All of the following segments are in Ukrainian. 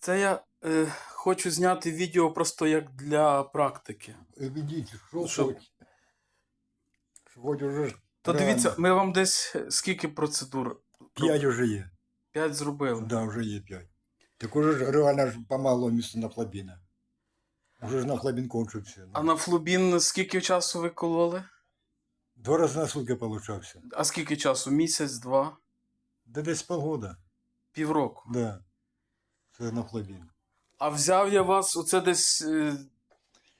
Це я е, хочу зняти відео просто як для практики. Ідіть, що Що? хоч. Хоч уже То дивіться, ми вам десь е, скільки процедур? П'ять уже є. П'ять зробили. Да, вже є п'ять. Так уже ж реально ж помало місце на флабіна. Уже ж на флабін кончився. А на флубін скільки часу ви кололи? Два рази на сутки получався. А скільки часу? Місяць, два, Да десь полгода. півроку. Да. На флабін. А взяв я вас оце десь е,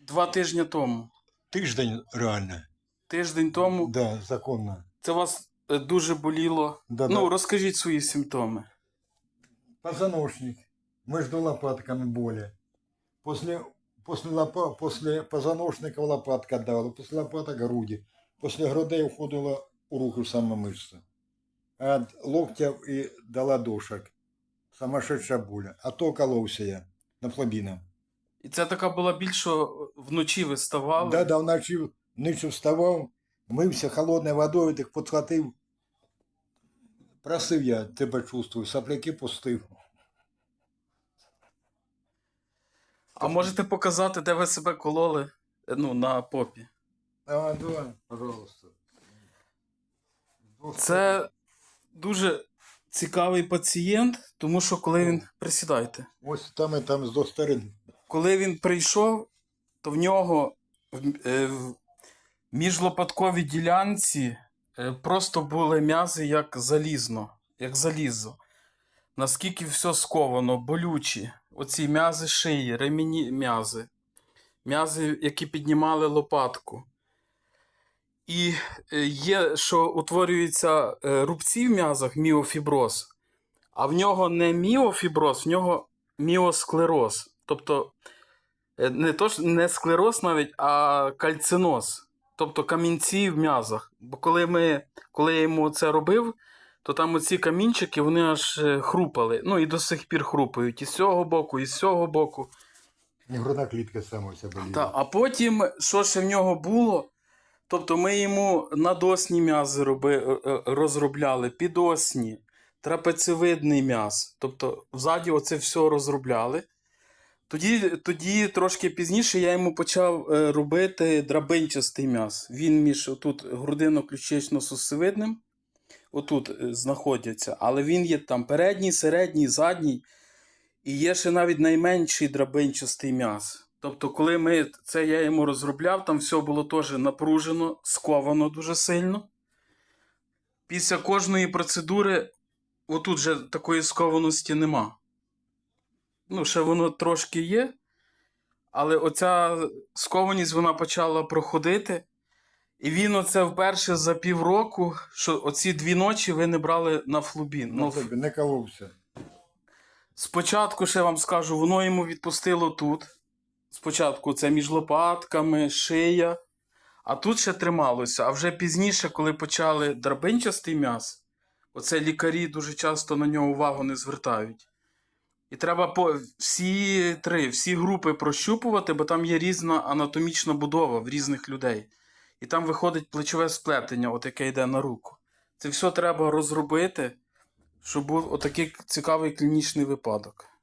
два тижні тому. Тиждень реально. Тиждень тому. Да, законно. Це вас е, дуже боліло. Да, ну, да. розкажіть свої симптоми. Позвоночник. Между лопатками боли. После, после, лопа, после позвоночника лопатка дала, после лопаток груди. После грудей уходила у руку сама мышца. От локтя и до ладошек. Сумасшедшая боля. А то кололся я на флабіном. І це така була більше вночі ви ставали. Да, да, вночі, ночі вставав, мився холодною водою, так підхватив. Просив я тебе чувствую, сопляки пустив. А можете показати, де ви себе кололи е, ну, на попі? А, да, пожалуйста. Це дуже цікавий пацієнт, тому що коли він. Присідайте. Ось там і там з двох сторон. Коли він прийшов, то в нього в, е, в міжлопатковій ділянці е, просто були м'язи як залізно, як залізо. Наскільки все сковано, болючі. Оці м'язи шиї, ремені м'язи, м'язи, які піднімали лопатку. І е, є, що утворюються е, рубці в м'язах, міофіброз, а в нього не міофіброз, в нього міосклероз. Тобто е, не, то, не склероз навіть, а кальциноз. Тобто камінці в м'язах. Бо коли, ми, коли я йому це робив, то там оці камінчики вони аж хрупали. Ну і до сих пір хрупають. І з цього боку, і з цього боку. Грудна клітка вся боліла. Та, а потім, що ще в нього було? Тобто ми йому надосні м'язи е, е, розробляли, підосні, трапеціовидний м'яз. Тобто взаді оце все розробляли. Тоді, тоді трошки пізніше я йому почав е, робити драбинчастий м'яз. Він між отут грудино-ключично-сусовидним, отут е, знаходяться, але він є там передній, середній, задній. І є ще навіть найменший драбинчастий м'яз. Тобто, коли ми це я йому розробляв, там все було теж напружено, сковано дуже сильно. Після кожної процедури, отут же такої скованості нема. Ну, ще воно трошки є, але оця скованість вона почала проходити. І він оце вперше за півроку, що оці дві ночі ви не брали на флубін. Ну, тобі не коловся. Спочатку ще вам скажу, воно йому відпустило тут. Спочатку це між лопатками, шия, а тут ще трималося. А вже пізніше, коли почали драбинчастий м'яз, оце лікарі дуже часто на нього увагу не звертають. І треба по всі три, всі групи прощупувати, бо там є різна анатомічна будова в різних людей. І там виходить плечове сплетення, от яке йде на руку. Це все треба розробити, щоб був отакий цікавий клінічний випадок.